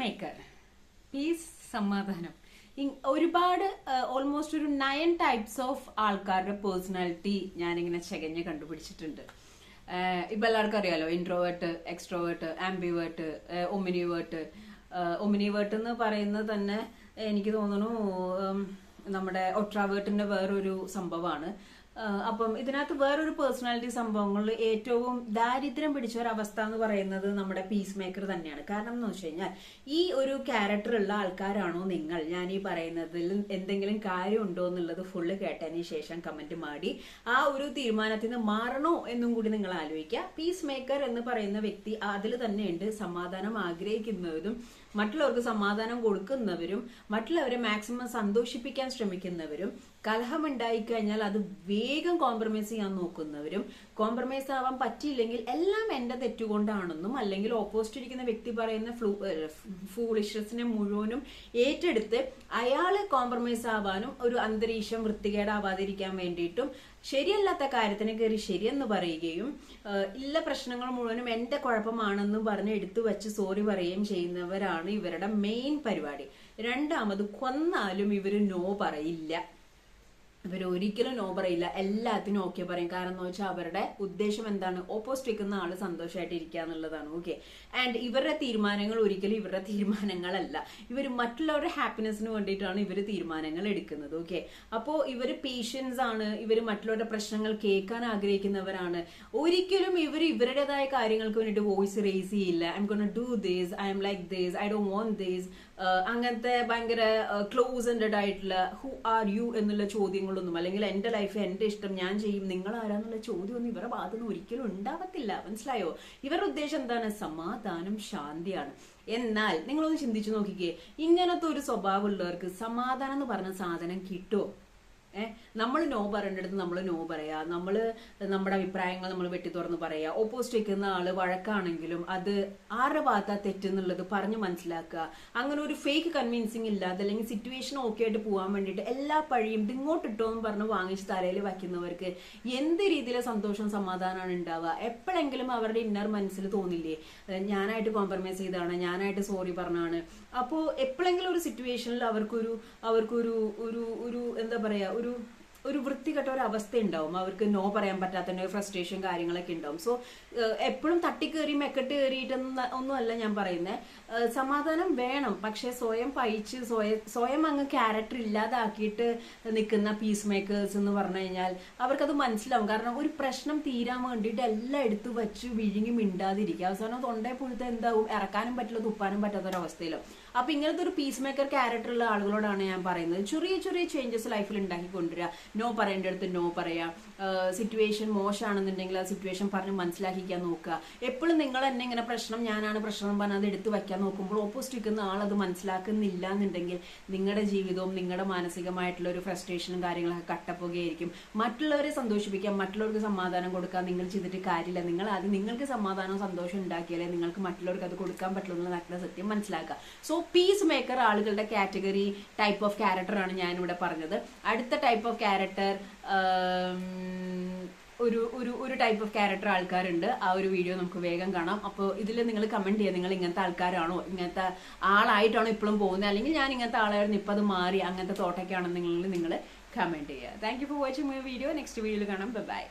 Maker piece സമാധാനം. ഒരുപാട് almost ഒരു നയൻ ടൈപ്സ് ഓഫ് ആൾക്കാരുടെ പേഴ്സണാലിറ്റി ഞാനിങ്ങനെ ചെകഞ്ഞ് കണ്ടുപിടിച്ചിട്ടുണ്ട്. ഇപ്പം എല്ലാവർക്കും അറിയാലോ introvert extrovert ambivert omnivert omnivert എന്ന് പറയുന്നത് തന്നെ എനിക്ക് തോന്നുന്നു നമ്മുടെ ഒട്രാവേർട്ടിന്റെ വേറൊരു സംഭവമാണ് അപ്പം ഇതിനകത്ത് വേറൊരു പേഴ്സണാലിറ്റി സംഭവങ്ങളിൽ ഏറ്റവും ദാരിദ്ര്യം പിടിച്ച ഒരു അവസ്ഥ എന്ന് പറയുന്നത് നമ്മുടെ പീസ് മേക്കർ തന്നെയാണ്. കാരണം എന്ന് വെച്ച് കഴിഞ്ഞാൽ ഈ ഒരു ക്യാരക്ടറുള്ള ആൾക്കാരാണോ നിങ്ങൾ? ഞാൻ ഈ പറയുന്നതിൽ എന്തെങ്കിലും കാര്യം ഉണ്ടോ എന്നുള്ളത് ഫുള്ള് കേട്ടതിന് ശേഷം കമന്റ് മാടി ആ ഒരു തീരുമാനത്തിൽ നിന്ന് മാറണോ എന്നും കൂടി നിങ്ങൾ ആലോചിക്കുക. പീസ് മേക്കർ എന്ന് പറയുന്ന വ്യക്തി അതിൽ തന്നെയുണ്ട്. സമാധാനം ആഗ്രഹിക്കുന്നവരും മറ്റുള്ളവർക്ക് സമാധാനം കൊടുക്കുന്നവരും മറ്റുള്ളവരെ മാക്സിമം സന്തോഷിപ്പിക്കാൻ ശ്രമിക്കുന്നവരും കലഹമുണ്ടായി കഴിഞ്ഞാൽ അത് വേഗം കോംപ്രമൈസ് ചെയ്യാൻ നോക്കുന്നവരും കോംപ്രമൈസ് ആവാൻ പറ്റിയില്ലെങ്കിൽ എല്ലാം എന്റെ തെറ്റുകൊണ്ടാണെന്നും അല്ലെങ്കിൽ ഓപ്പോസിറ്റ് ഇരിക്കുന്ന വ്യക്തി പറയുന്ന ഫ്ലൂ ഫൂളിഷസിനെ മുഴുവനും ഏറ്റെടുത്ത് അയാൾ കോംപ്രമൈസ് ആവാനും ഒരു അന്തരീക്ഷം വൃത്തികേടാവാതിരിക്കാൻ വേണ്ടിയിട്ടും ശരിയല്ലാത്ത കാര്യത്തിന് കയറി ശരിയെന്ന് പറയുകയും ഇല്ല പ്രശ്നങ്ങൾ മുഴുവനും എന്റെ കുഴപ്പമാണെന്നും പറഞ്ഞ് എടുത്തു വെച്ച് സോറി പറയുകയും ചെയ്യുന്നവരാണ് ഇവരുടെ മെയിൻ പരിപാടി. രണ്ടാമത് കൊന്നാലും ഇവർ നോ പറയില്ല. ഇവർ ഒരിക്കലും നോ പറയില്ല. എല്ലാത്തിനും ഓക്കെ പറയും. കാരണം എന്ന് വെച്ചാൽ അവരുടെ ഉദ്ദേശം എന്താണ്? ഓപ്പോസിറ്റ് നിൽക്കുന്ന ആൾ സന്തോഷമായിട്ട് ഇരിക്കുക എന്നുള്ളതാണ്. ഓക്കെ ആൻഡ് ഇവരുടെ തീരുമാനങ്ങൾ ഒരിക്കലും ഇവരുടെ തീരുമാനങ്ങളല്ല. ഇവർ മറ്റുള്ളവരുടെ ഹാപ്പിനെസ്സിന് വേണ്ടിയിട്ടാണ് ഇവർ തീരുമാനങ്ങൾ എടുക്കുന്നത്. ഓക്കെ അപ്പോൾ ഇവർ പേഷ്യൻസ് ആണ്. ഇവർ മറ്റുള്ളവരുടെ പ്രശ്നങ്ങൾ കേൾക്കാൻ ആഗ്രഹിക്കുന്നവരാണ്. ഒരിക്കലും ഇവർ ഇവരുടേതായ കാര്യങ്ങൾക്ക് വേണ്ടിയിട്ട് വോയിസ് റേസ് ചെയ്യില്ല. I'm gonna do this I'm like this I don't want this അങ്ങനത്തെ ഭയങ്കര ക്ലോസ് എൻഡഡ് ആയിട്ടുള്ള ഹു ആർ യു എന്നുള്ള ചോദ്യങ്ങളൊന്നും അല്ലെങ്കിൽ എന്റെ ലൈഫ് എന്റെ ഇഷ്ടം ഞാൻ ചെയ്യും നിങ്ങൾ ആരാന്നുള്ള ചോദ്യമൊന്നും ഇവരുടെ ഭാഗത്തുനിന്ന് ഒരിക്കലും ഉണ്ടാവത്തില്ല. മനസ്സിലായോ? ഇവരുടെ ഉദ്ദേശം എന്താണ്? സമാധാനം ശാന്തിയാണ്. എന്നാൽ നിങ്ങളൊന്ന് ചിന്തിച്ചു നോക്കിക്കേ ഇങ്ങനത്തെ ഒരു സ്വഭാവമുള്ളവർക്ക് സമാധാനം എന്ന് പറഞ്ഞ സാധനം കിട്ടുമോ ഏഹ് നമ്മൾ നോ പറയേണ്ടടുത്ത് നമ്മൾ നോ പറയാ. നമ്മൾ നമ്മുടെ അഭിപ്രായങ്ങൾ നമ്മൾ വെട്ടി തുറന്ന് പറയാ. ഓപ്പോസിറ്റ് നിൽക്കുന്ന ആൾ വഴക്കാണെങ്കിലും അത് ആരുടെ ഭാഗത്താ തെറ്റെന്നുള്ളത് പറഞ്ഞു മനസ്സിലാക്കുക. അങ്ങനെ ഒരു ഫേക്ക് കൺവിൻസിങ് ഇല്ലാതെ അല്ലെങ്കിൽ സിറ്റുവേഷൻ ഓക്കെ ആയിട്ട് പോകാൻ വേണ്ടിയിട്ട് എല്ലാ പഴിയും ഇങ്ങോട്ട് ഇട്ടോ എന്ന് പറഞ്ഞ് വാങ്ങിച്ച് തലയിൽ വയ്ക്കുന്നവർക്ക് എന്ത് രീതിയിലെ സന്തോഷം സമാധാനമാണ് ഉണ്ടാവുക? എപ്പോഴെങ്കിലും അവരുടെ ഇന്നർ മനസ്സിൽ തോന്നില്ലേ? ഞാനായിട്ട് കോംപ്രമൈസ് ചെയ്താണ് ഞാനായിട്ട് സോറി പറഞ്ഞാണ് അപ്പോൾ എപ്പോഴെങ്കിലും ഒരു സിറ്റുവേഷനിൽ അവർക്കൊരു അവർക്കൊരു ഒരു ഒരു എന്താ പറയാ ഒരു ഒരു വൃത്തികെട്ട ഒരു അവസ്ഥ ഉണ്ടാവും അവർക്ക് നോ പറയാൻ പറ്റാത്തതിന്റെ ഫ്രസ്ട്രേഷൻ കാര്യങ്ങളൊക്കെ ഉണ്ടാവും. സോ എപ്പോഴും തട്ടിക്കേറി മെക്കെട്ട് കയറിയിട്ടൊന്നും ഒന്നുമല്ല ഞാൻ പറയുന്നത് സമാധാനം വേണം. പക്ഷെ സ്വയം പയിച്ച് സ്വയം സ്വയം അങ്ങ് ക്യാരക്ടർ ഇല്ലാതാക്കിയിട്ട് നിൽക്കുന്ന പീസ് മേക്കേഴ്സ് എന്ന് പറഞ്ഞു കഴിഞ്ഞാൽ അവർക്കത് മനസ്സിലാവും. കാരണം ഒരു പ്രശ്നം തീരാൻ വേണ്ടിയിട്ട് എല്ലാം എടുത്തു വെച്ച് വിഴുങ്ങി മിണ്ടാതിരിക്കുക. അവസാനം തൊണ്ടേ പുഴുത്ത എന്താവും? ഇറക്കാനും പറ്റില്ല തുപ്പാനും പറ്റാത്ത ഒരു അവസ്ഥയിലോ അപ്പൊ ഇങ്ങനത്തെ ഒരു പീസ് മേക്കർ ക്യാരക്ടർ ഉള്ള ആളുകളോടാണ് ഞാൻ പറയുന്നത്. ചെറിയ ചെറിയ ചേഞ്ചസ് ലൈഫിൽ ഉണ്ടാക്കി കൊണ്ടുവരിക. നോ പറയേണ്ട അടുത്ത് നോ പറയാം. സിറ്റുവേഷൻ മോശമാണെന്നുണ്ടെങ്കിൽ ആ സിറ്റുവേഷൻ പറഞ്ഞ് മനസ്സിലാക്കിക്കാൻ നോക്കുക. എപ്പോഴും നിങ്ങൾ തന്നെ ഇങ്ങനെ പ്രശ്നം ഞാനാണ് പ്രശ്നം എന്ന് പറഞ്ഞ് അത് എടുത്ത് വെക്കാൻ നോക്കുമ്പോൾ ഓപ്പോസിറ്റ് നിൽക്കുന്ന ആൾ അത് മനസ്സിലാക്കുന്നില്ല എന്നുണ്ടെങ്കിൽ നിങ്ങളുടെ ജീവിതവും നിങ്ങളുടെ മാനസികമായിട്ടുള്ള ഒരു ഫ്രസ്ട്രേഷനും കാര്യങ്ങളൊക്കെ കട്ടപ്പുകയായിരിക്കും മറ്റുള്ളവരെ സന്തോഷിപ്പിക്കാൻ മറ്റുള്ളവർക്ക് സമാധാനം കൊടുക്കാൻ നിങ്ങൾ ചെയ്തിട്ട് കാര്യമില്ല. നിങ്ങൾ ആദ്യം നിങ്ങൾക്ക് സമാധാനവും സന്തോഷം ഉണ്ടാക്കിയാലേ നിങ്ങൾക്ക് മറ്റുള്ളവർക്ക് അത് കൊടുക്കാൻ പറ്റുള്ളൂ എന്നുള്ള നല്ല സത്യം മനസ്സിലാക്കുക. സോ പീസ് മേക്കർ ആളുകളുടെ കാറ്റഗറി ടൈപ്പ് ഓഫ് ക്യാരക്ടറാണ് ഞാനിവിടെ പറഞ്ഞത്. അടുത്ത ടൈപ്പ് ഓഫ് ക്യാരക്ടർ ഒരു ഒരു ഒരു ടൈപ്പ് ഓഫ് ക്യാരക്ടർ ആൾക്കാരുണ്ട്. ആ ഒരു വീഡിയോ നമുക്ക് വേഗം കാണാം. അപ്പോൾ ഇതിൽ നിങ്ങൾ കമന്റ് ചെയ്യുക നിങ്ങൾ ഇങ്ങനത്തെ ആൾക്കാരാണോ ഇങ്ങനത്തെ ആളായിട്ടാണോ ഇപ്പോഴും പോകുന്നത് അല്ലെങ്കിൽ ഞാൻ ഇങ്ങനത്തെ ആളായിരുന്നു ഇപ്പം അത് മാറി അങ്ങനത്തെ തോട്ടൊക്കെ ആണെന്നുണ്ടെങ്കിൽ നിങ്ങൾ കമന്റ് ചെയ്യുക. Thank you for watching my video next വീഡിയോയിൽ കാണാം. ബൈ